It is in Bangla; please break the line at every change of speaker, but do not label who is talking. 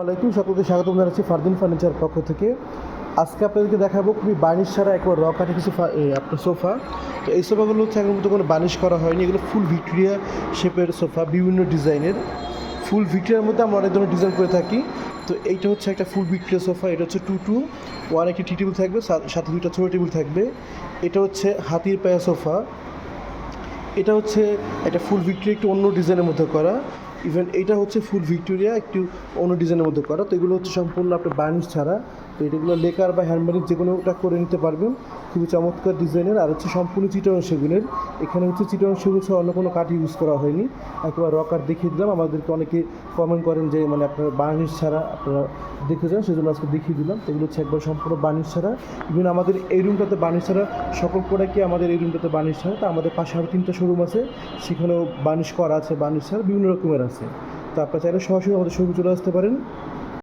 ওয়ালাইকুম সকলকে স্বাগতম জানাচ্ছি ফারদিন ফার্নিচার পক্ষ থেকে। আজকে আপনাদেরকে দেখাবো খুবই বার্নিশ ছাড়া একবার র কাঠে কিছু আপনার সোফা। তো এই সোফাগুলো হচ্ছে মতো কোনো বার্নিশ করা হয়নি। এগুলো ফুল ভিক্টোরিয়া শেপের সোফা, বিভিন্ন ডিজাইনের। ফুল ভিক্টোরিয়ার মধ্যে আমরা অনেক ধরনের ডিজাইন করে থাকি। তো এইটা হচ্ছে একটা ফুল ভিক্টোরিয়া সোফা, এটা হচ্ছে টু টু। ওয়ান একটি টি টেবিল থাকবে সাথে দুইটা ছোটো টেবিল থাকবে। এটা হচ্ছে হাতির পায়া সোফা। এটা হচ্ছে একটা ফুল ভিক্টোরিয়া, একটু অন্য ডিজাইনের মধ্যে করা। ইভেন এটা হচ্ছে ফুল ভিক্টোরিয়া একটু অন্য ডিজাইনের মধ্যে করা। তো এগুলো হচ্ছে সম্পূর্ণ আপনার বার্নিশ ছাড়া। তো এগুলো লেকার বা হ্যান্ডমেড যে কোনোটা করে নিতে পারবেন। খুবই চমৎকার ডিজাইনের। আর হচ্ছে সম্পূর্ণ চিটন সেগুনের। এখানে হচ্ছে চিটন সেগুন ছাড়া অন্য কোনো কাঠ ইউজ করা হয়নি। একেবারে রকার দেখিয়ে দিলাম। আমাদেরকে অনেকে কমেন্ট করেন যে মানে আপনার বার্নিশ ছাড়া আপনারা দেখে যান, সেজন্য আজকে দেখিয়ে দিলাম। এগুলো হচ্ছে একবার সম্পূর্ণ বার্নিশ ছাড়া। ইভেন আমাদের এই রুমটাতে বার্নিশ ছাড়া সকল প্রোডাক্টই আমাদের এই রুমটাতে বার্নিশ ছাড়া। তা আমাদের পাশে আরও তিনটা শোরুম আছে। সেখানেও বার্নিশ করা আছে বার্নিশ ছাড়া, বিভিন্ন রকমের আছে। তো আপনারা চাইলে সরাসরি আমাদের শোরুমে চলে আসতে পারেন।